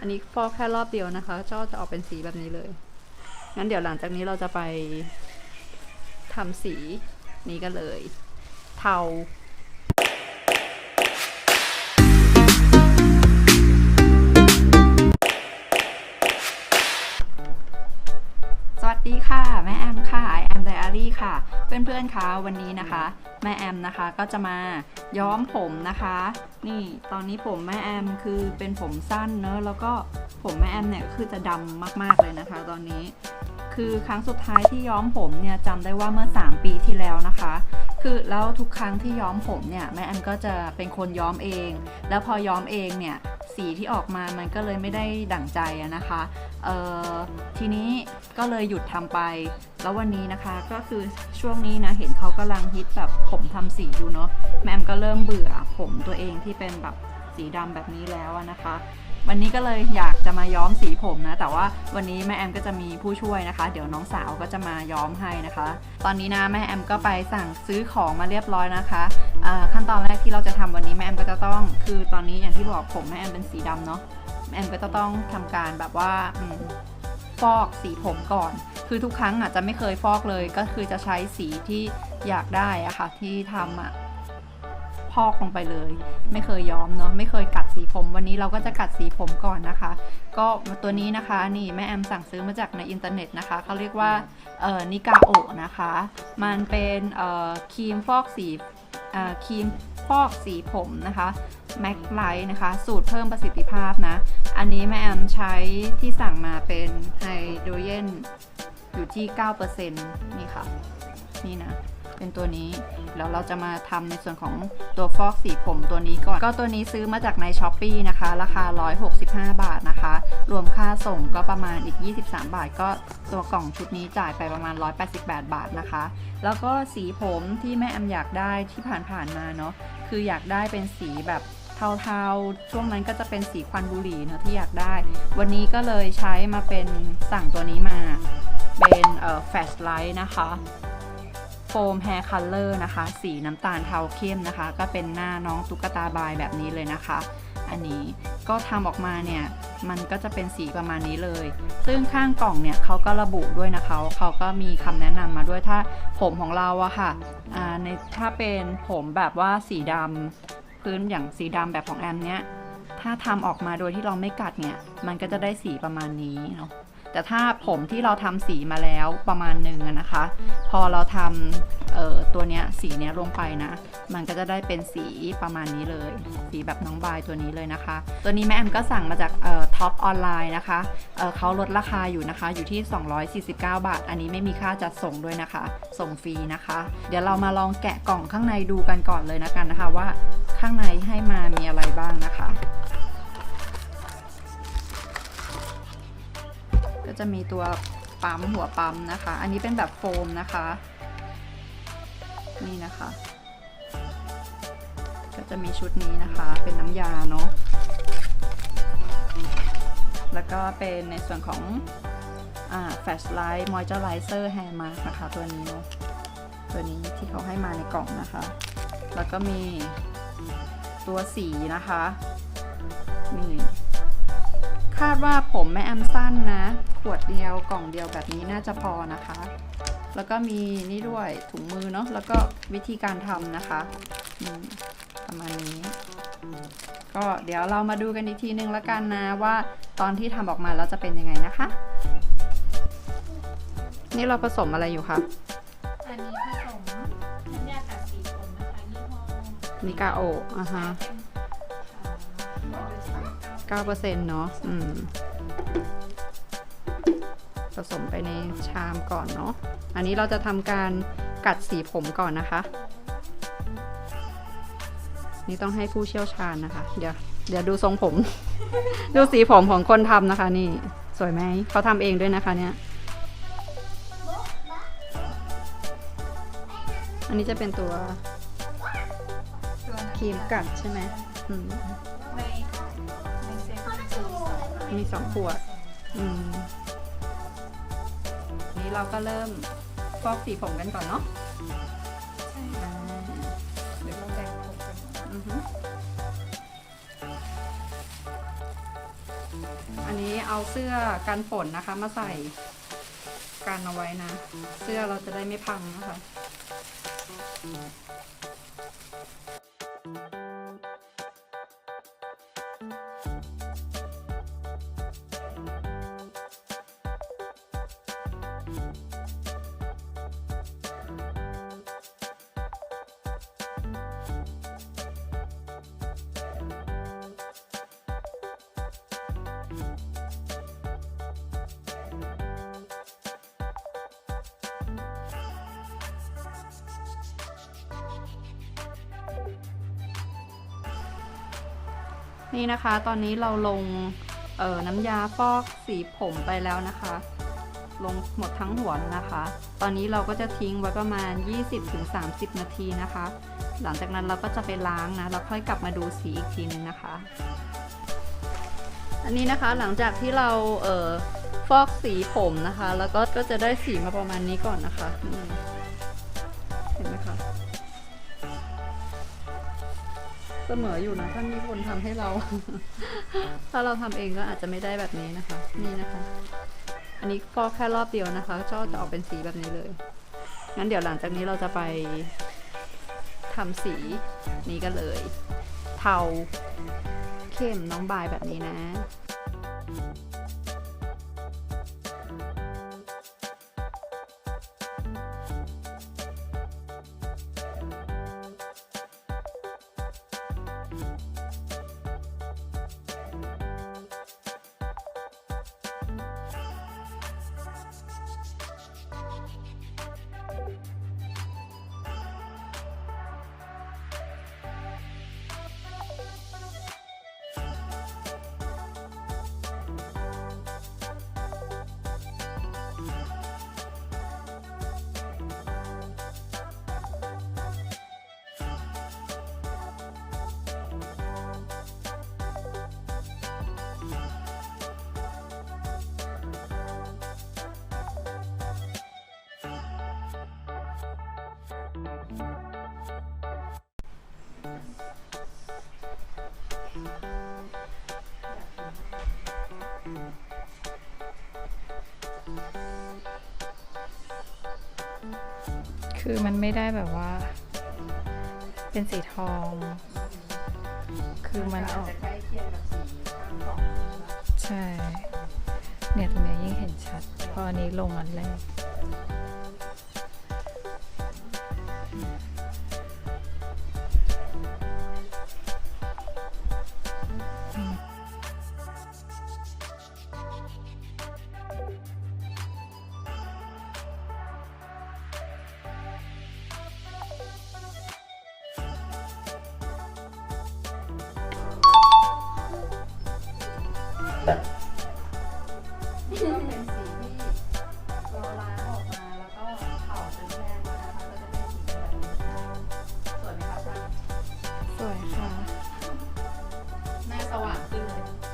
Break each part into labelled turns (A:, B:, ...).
A: อันนี้ฟอกแค่รอบเดียวนะคะก็จะออกเป็นสีแบบนี้เลย งั้นเดี๋ยวหลังจากนี้เราจะไปทำสีนี้กันเลย เทา แม่แอมค่ะแอมไดอารี่ค่ะ เพื่อนๆคะวันนี้นะคะ แม่แอมนะคะก็จะมาย้อมผมนะคะ นี่ตอนนี้ผมแม่แอมคือเป็นผมสั้นเนอะแล้วก็ผมแม่แอมเนี่ยคือจะดำมากๆเลยนะคะ ตอนนี้ คือครั้งสุดท้ายที่ย้อมผมเนี่ยจำได้ว่าเมื่อ 3 ปีที่แล้วนะคะ คือแล้วทุกครั้งที่ย้อมผมเนี่ยแม่แอมก็จะเป็นคนย้อมเอง แล้วพอย้อมเองเนี่ย สีที่ออกมามันก็เลยไม่ได้ดั่งใจนะคะทีนี้ก็เลยหยุดทำไป แล้ววันนี้นะคะก็คือช่วงนี้นะเห็นเขากำลังฮิตแบบผมทำสีอยู่เนาะแม่แอมก็เริ่มเบื่อผมตัวเองที่เป็นแบบสีดำแบบนี้แล้วนะคะ วันนี้ก็เลยอยากจะมาย้อมสีผมนะ แต่ว่าวันนี้แม่แอมก็จะมีผู้ช่วยนะคะ เดี๋ยวน้องสาวก็จะมาย้อมให้นะคะ ตอนนี้นะแม่แอมก็ไปสั่งซื้อของมาเรียบร้อยนะคะขั้นตอนแรกที่เราจะทำวันนี้แม่แอมก็จะต้อง คือตอนนี้อย่างที่บอกผมแม่แอมเป็นสีดำเนาะแม่แอมก็จะต้องทำการแบบว่าฟอกสีผมก่อน คือทุกครั้งอาจจะไม่เคยฟอกเลย ก็คือจะใช้สีที่อยากได้อะค่ะที่ทำอะ พอกลงไปเลย ไม่เคยย้อมเนาะไม่เคยกัดสีผม วันนี้เราก็จะกัดสีผมก่อนนะคะ ก็ตัวนี้นะคะนี่แม่แอมสั่งซื้อมาจากในอินเทอร์เน็ตนะคะเขาเรียกว่าเอ่อนิกาโอนะคะ มันเป็นเอ่อครีมฟอกสีเอ่อครีมฟอกสีผมนะคะแม็กไลท์นะคะ สูตรเพิ่มประสิทธิภาพนะ อันนี้แม่แอมใช้ที่สั่งมาเป็นไฮโดรเจนอยู่ที่ 9%นี่ค่ะ นี่นะ เป็นตัวนี้แล้วเราจะมาทำในส่วนของตัวฟอกสีผมตัวนี้ก่อน ก็ตัวนี้ซื้อมาจากใน s h อ p e e นะคะ ราคา 165 บาทนะคะ รวมค่าส่งก็ประมาณอีก 23 บาท ก็ตัวกล่องชุดนี้จ่ายไปประมาณ 188 บาทนะคะ แล้วก็สีผมที่แม่แอมอยากได้ที่ผ่านๆมาเนาะคืออยากได้เป็นสีแบบเทาๆ ช่วงนั้นก็จะเป็นสีควันบุหรี่เนอะที่อยากได้ วันนี้ก็เลยใช้มาเป็นสั่งตัวนี้มา เป็นเอ่อแฟลชไลท์นะคะ โฟมแฮร์คัลเลอร์นะคะ สีน้ำตาลเทาเข้มนะคะ ก็เป็นหน้าน้องตุ๊กตาบายแบบนี้เลยนะคะ อันนี้ก็ทำออกมาเนี่ยมันก็จะเป็นสีประมาณนี้เลย ซึ่งข้างกล่องเนี่ยเขาก็ระบุด้วยนะคะเขาก็มีคำแนะนำมาด้วยถ้าผมของเราอะค่ะในถ้าเป็นผมแบบว่าสีดำพื้นอย่างสีดำแบบของแอมเนี้ยถ้าทำออกมาโดยที่เราไม่กัดเนี่ย มันก็จะได้สีประมาณนี้เนาะ แต่ถ้าผมที่เราทำสีมาแล้วประมาณหนึ่งนะคะ พอเราทำตัวเนี้ยสีเนี้ยลงไปนะ มันก็จะได้เป็นสีประมาณนี้เลย สีแบบน้องบายตัวนี้เลยนะคะ ตัวนี้แม่แอมก็สั่งมาจากท็อปออนไลน์นะคะเเขาลดราคาอยู่นะคะ อยู่ที่ 249 บาท อันนี้ไม่มีค่าจัดส่งด้วยนะคะ ส่งฟรีนะคะ เดี๋ยวเรามาลองแกะกล่องข้างในดูกันก่อนเลยนะกันนะคะว่าข้างในให้มามีอะไรบ้างนะคะ จะมีตัวปั๊มหัวปั๊มนะคะ อันนี้เป็นแบบโฟมนะคะ นี่นะคะ ก็จะมีชุดนี้นะคะ เป็นน้ำยาเนาะ แล้วก็เป็นในส่วนของอ่าแฟชไลท์มอยเจอร์ไลเซอร์แฮร์มานะคะ ตัวนี้เนาะ ตัวนี้ที่เขาให้มาในกล่องนะคะ แล้วก็มีตัวสีนะคะ นี่ คาดว่าผมแม่แอมสั้นนะ ขวดเดียวกล่องเดียวแบบนี้น่าจะพอนะคะ แล้วก็มีนี่ด้วยถุงมือเนาะแล้วก็วิธีการทำนะคะอืมประมาณนี้ ก็เดี๋ยวเรามาดูกันอีกทีนึงแล้วกันนะว่าตอนที่ทำออกมาแล้วจะเป็นยังไงนะคะ นี่เราผสมอะไรอยู่คะ
B: อันนี้ผสมน้ำยากัดสีผมนะคะยี่ห้อ
A: นิกาโออะฮะ
B: 9%
A: เนาะอืมผสมไปในชามก่อนเนาะ อันนี้เราจะทำการกัดสีผมก่อนนะคะ นี่ต้องให้ผู้เชี่ยวชาญนะคะ เดี๋ยวเดี๋ยวดูทรงผม ดูสีผมของคนทำนะคะ นี่สวยไหม เขาทำเองด้วยนะคะเนี่ยอันนี้จะเป็นตัวครีมกัดใช่ไหมอืม
B: มีสอง
A: ขวด อืม นี้เราก็เริ่มฟอกสีผมกันก่อนเนาะ
B: ใช่
A: อ่า
B: เดี๋ยวเราแบ่งผมกัน
A: อือฮึอันนี้เอาเสื้อกันฝนนะคะ มาใส่กันเอาไว้นะ เสื้อเราจะได้ไม่พังนะคะ นี่นะคะ ตอนนี้เราลงเอ่อน้ำยาฟอกสีผมไปแล้วนะคะ ลงหมดทั้งหัวแล้วนะคะ ตอนนี้เราก็จะทิ้งไว้ประมาณ 20-30 นาทีนะคะ หลังจากนั้นเราก็จะไปล้างนะแล้วค่อยกลับมาดูสีอีกทีนึงนะคะ อันนี้นะคะหลังจากที่เราเอ่อฟอกสีผมนะคะ แล้วก็ก็จะได้สีมาประมาณนี้ก่อนนะคะเห็นไหมคะ เสมออยู่นะ ถ้ามีคนทำให้เรา ถ้าเราทำเองก็อาจจะไม่ได้แบบนี้นะคะ นี่นะคะ อันนี้ฟอกแค่รอบเดียวนะคะก็จะออกเป็นสีแบบนี้เลย งั้นเดี๋ยวหลังจากนี้เราจะไปทำสีนี้กันเลย เทาเข้มน้องบายแบบนี้นะ
B: คือมันไม่ได้แบบว่า เป็นสีทอง คือมันออก
A: ใช่
B: เนี่ยตรงเนี้ยยิ่งเห็นชัดเพราะอันนี้ลงอันแรก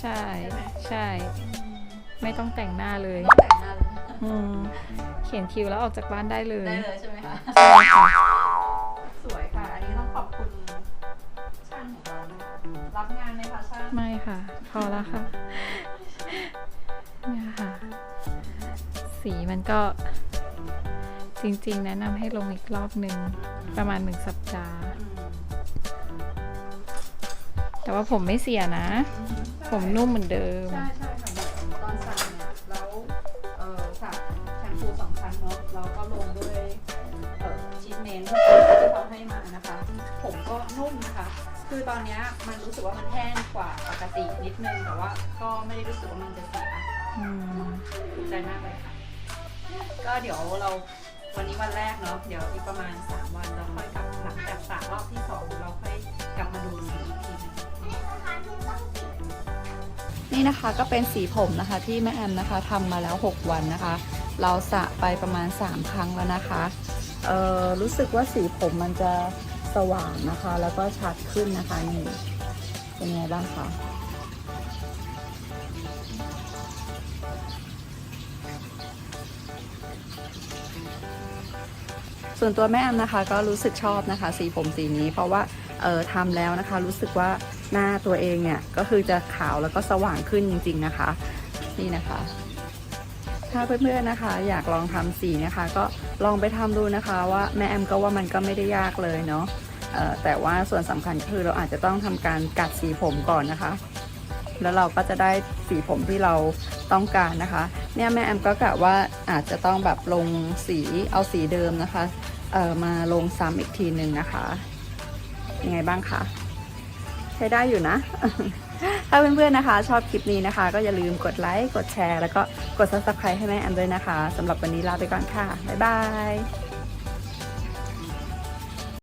B: ใช่ใช่ ไม่ต้องแต่งหน้าเลย
A: ต้องแต่งหน้าเลย
B: อืมเขียนคิวแล้วออกจากบ้านได้เลย
A: ได้เลยใช่ไหมคะ
B: ใช่ค่ะ
A: สวยค่ะ อันนี้ต้องขอบคุณช่างของเรานะคะรับงานไหมคะช่าง
B: ไม่ค่ะ พอแล้วค่ะเนี่ยค่ะ สีมันก็จริงๆ แนะนำให้ลงอีกรอบหนึ่งประมาณหนึ่งสัปดาห์ แต่ว่าผมไม่เสียนะ ผมนุ่มเหมือนเดิม
A: ใช่ใช่ค่ะแบบตอนสระเนี่ยแล้วเอ่อสระแชมพูสองครั้งเนาะเราก็ลงด้วยเอ่อชีทเมนต์ที่เขาให้มานะคะ ผมก็นุ่มนะคะคือตอนเนี้ยมันรู้สึกว่ามันแห้งกว่าปกตินิดนึงแต่ว่าก็ไม่ได้รู้สึกว่ามันจะเสีย
B: อืม
A: ถูกใจมากเลยค่ะก็เดี๋ยวเราวันนี้วันแรกเนาะเดี๋ยวอีกประมาณ 3 วันเราค่อยกลับหลังจากสระรอบที่ 2 เราค่อยกลับมาดูสีอีกทีหนึง นี่นะคะก็เป็นสีผมนะคะที่แม่แอมนะคะทำมาแล้ว 6 วันนะคะ เราสระไปประมาณ 3 ครั้งแล้วนะคะเออรู้สึกว่าสีผมมันจะสว่างนะคะ แล้วก็ชัดขึ้นนะคะนี่เป็นไงบ้างคะส่วนตัวแม่แอมนะคะก็รู้สึกชอบนะคะ สีผมสีนี้เพราะว่าเออทำแล้วนะคะ รู้สึกว่า หน้าตัวเองเนี่ยก็คือจะขาวแล้วก็สว่างขึ้นจริง ๆนะคะ นี่นะคะ ถ้าเพื่อนๆนะคะ อยากลองทำสีนะคะ ก็ลองไปทำดูนะคะ ว่าแม่แอมก็ว่ามันก็ไม่ได้ยากเลยเนาะแต่ว่าส่วนสำคัญคือเราอาจจะต้องทำการกัดสีผมก่อนนะคะ แล้วเราก็จะได้สีผมที่เราต้องการนะคะ เนี่ยแม่แอมก็กะว่าอาจจะต้องแบบลงสีเอาสีเดิมนะคะเอ่อมาลงซ้ำอีกทีหนึ่งนะคะยังไงบ้างคะ ใช้ได้อยู่นะ ถ้าเพื่อนๆนะคะ ชอบคลิปนี้นะคะ ก็อย่าลืมกดไลค์ กดแชร์ แล้วก็กด subscribe ให้แม่แอมด้วยนะคะสำหรับวันนี้ลาไปก่อนค่ะ บ๊ายบาย